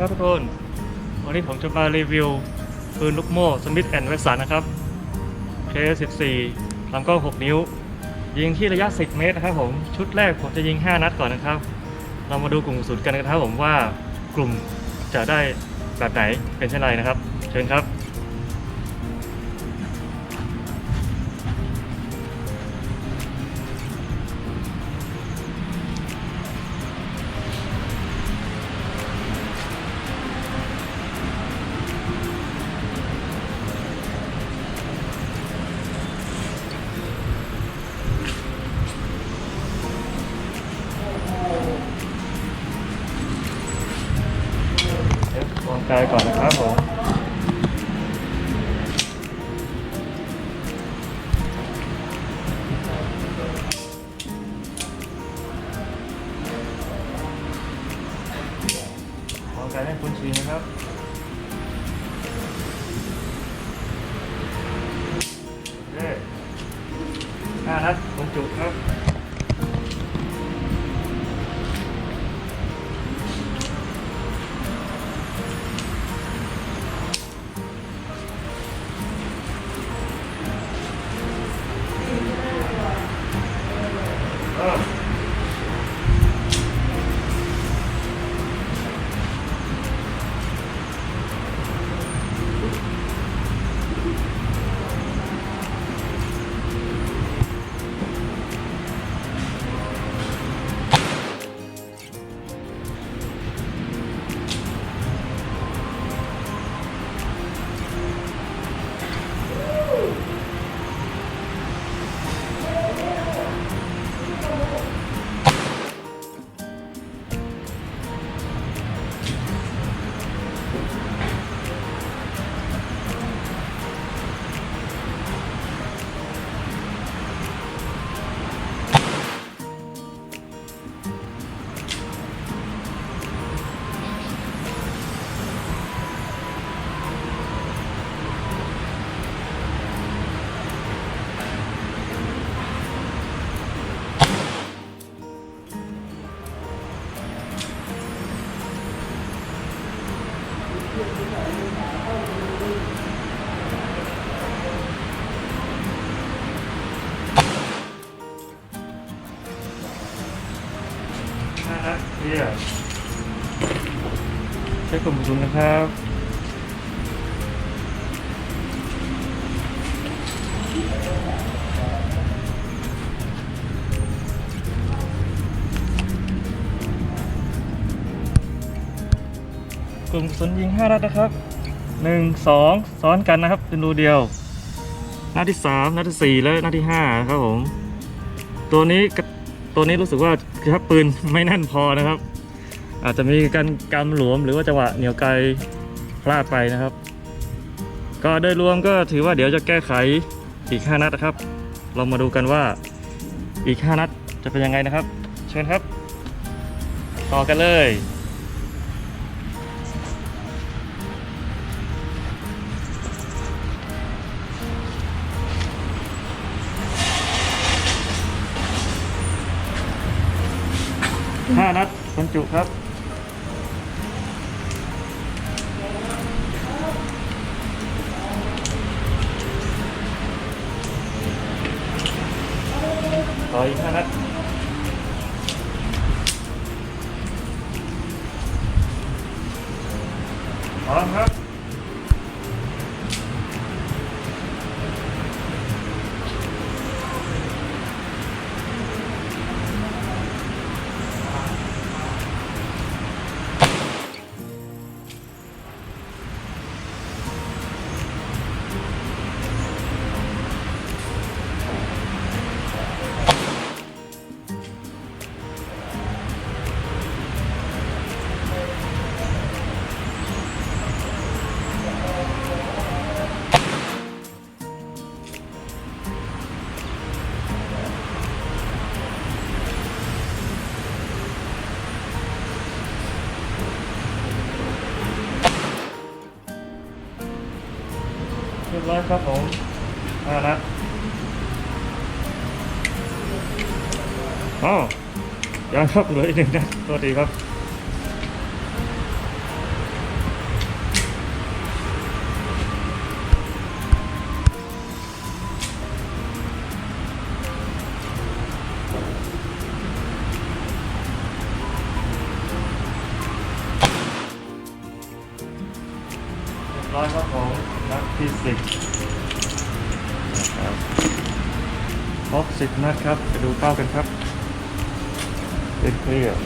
ครับทุกคน วันนี้ผมจะมารีวิวปืนลูกโม่สมิธแอนด์เวสันนะครับ K14 ลำกล้อง 6 นิ้ว ยิงที่ระยะ 10 เมตรนะครับผม ชุดแรกผมจะยิง 5 นัดก่อนนะครับ เรามาดูกลุ่มสุดกันนะครับผมว่ากลุ่มจะได้แบบไหนเป็นเช่นไรนะครับ เชิญครับ ดี๋ยววางกายก่อนนะครับผมวางกายให้คุ้นชินนะครับโอเคห้านัดบรรจุครับ เคลียใช้กลุ่มกระสุนนะครับกลุ่มสุนยิง5นัดนะครับ 1 2 ซ้อนกันนะครับเป็นรูเดียวนัดที่3นัดที่ 4 และนัดที่5นะครับผม ตัวนี้ตัวนี้รู้สึกว่า ถ้าปืนไม่แน่นพอนะครับ อาจจะมีการกำหลวมหรือว่าจังหวะเหนียวไกลพลาดไปนะครับ ก็โดยรวมก็ถือว่าเดี๋ยวจะแก้ไขอีก 5 นัดนะครับ เรามาดูกันว่าอีก 5 นัดจะเป็นยังไงนะครับ เชิญครับ ต่อกันเลย ห้านัดบรรจุครับ ต่ออีกห้านัดพร้อมครับ ร้อยครับผมห้านัดอ๋อยังครับเหลืออีกหนึ่งนะดตัวดีครับ ครับผมนัดที่สิบนะครับครบสิบนัดครับไปดูเป้ากันครับเป็นเคลียร์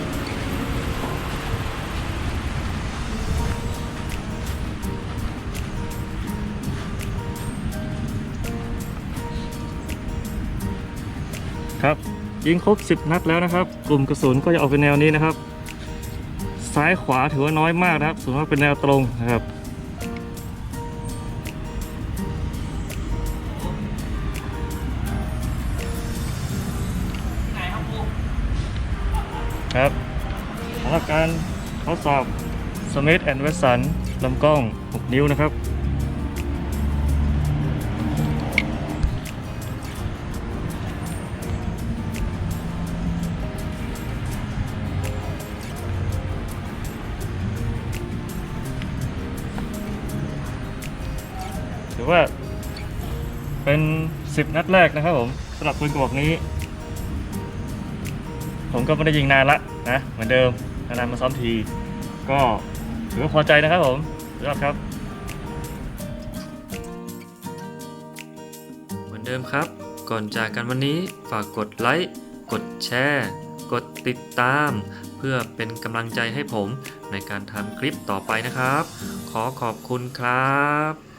ครับยิงครบ 10 นัดแล้วนะครับ กลุ่มกระสุนก็จะออกเป็นแนวนี้นะครับ ซ้ายขวาถือว่าน้อยมากนะครับส่วนมากเป็นแนวตรงนะครับ ครับสำหรับการทดสอบ Smith Wesson ลำกล้อง 6 นิ้วนะครับ ถือว่าเป็น 10 นัดแรกนะครับผมสำหรับปืนกระบอกนี้ ผมก็ไม่ได้ยิงนานละนะเหมือนเดิมนานมาซ้อมที ก็ถือว่าพอใจนะครับผมสุดยอดครับเหมือนเดิมครับ ก่อนจากกันวันนี้ฝากกดไลค์กดแชร์กดติดตาม เพื่อเป็นกำลังใจให้ผมในการทำคลิปต่อไปนะครับ ขอขอบคุณครับ